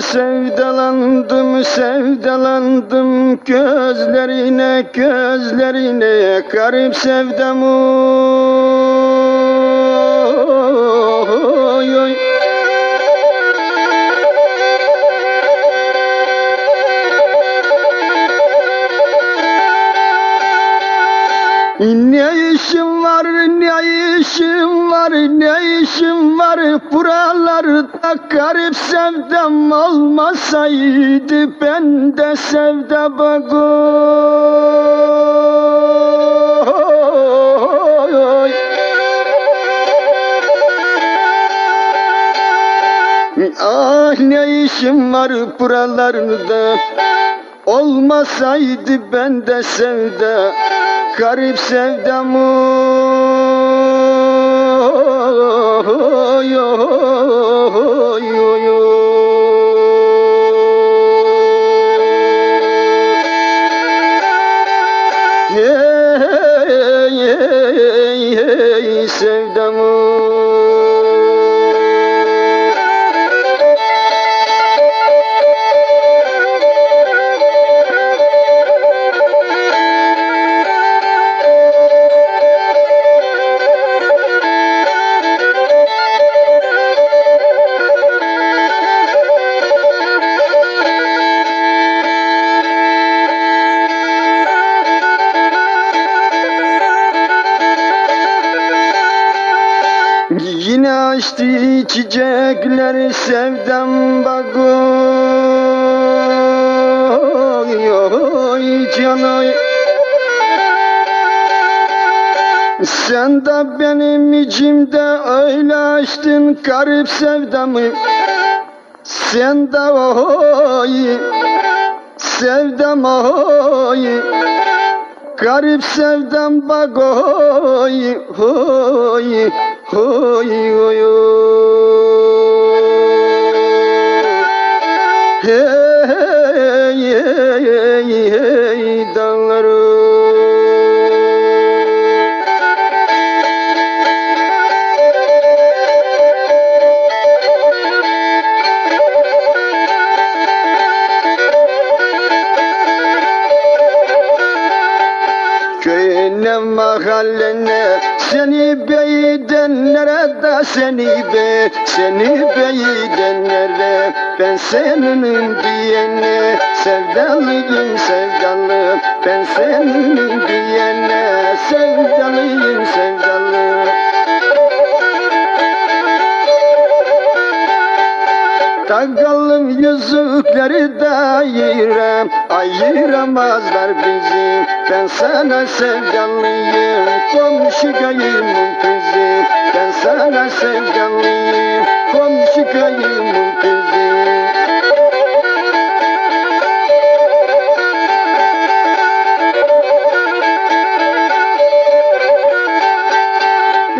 sevdalandım, sevdalandım. Gözlerine, gözlerine garip sevdam Ne işim var, ne işim var, ne işim var buralarda garip sevdam olmasaydı ben de sevda bagoy. Ah ne işim var buralarda Olmasaydı ben de sevda Garip sevdam açtı çiçekleri sevdam bagoy canay Sen de benim içimde öyle açtın garip sevdamı. Sen de oy sevdam oy. Garip sevdam bak oy oy oy oy Hey hey hey hey dağlarım Köyüne mahallene seni beydenlere seni be seni beydenlere ben senin diyene sevdalıyım sevdalı ben senin diyene sevdalıyım sevdalı Takalım yüzükleri daire Ayıramazlar bizi. Ben sana sevdalıyım Köyümün kızı. Ben sana sevdalıyım Komşu köyümün kızı.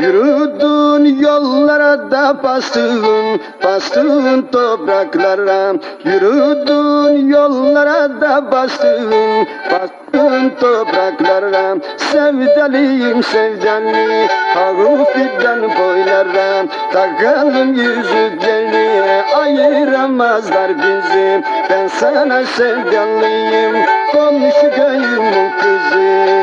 Yürüdün yollara da bastın, bastın topraklara. Yürüdün yollara da bastın, bastın topraklara. Sevdalıyım sevdali, hafiften boylara. Takalım yüzüklerini, ayıramazlar bizi. Ben sana sevdalıyım, komşu köyümün kızı.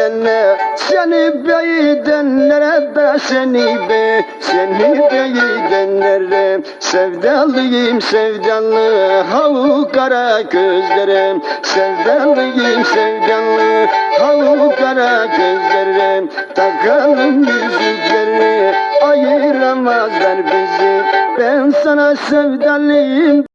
Mahallene seni beydenlere de seni be seni beydenlere sevdalıyım sevdalı havu kara gözlerim. Sevdalıyım sevdalı havu kara gözlerim. Takalım yüzüklerini ayıramazlar bizi. Ben sana sevdalıyım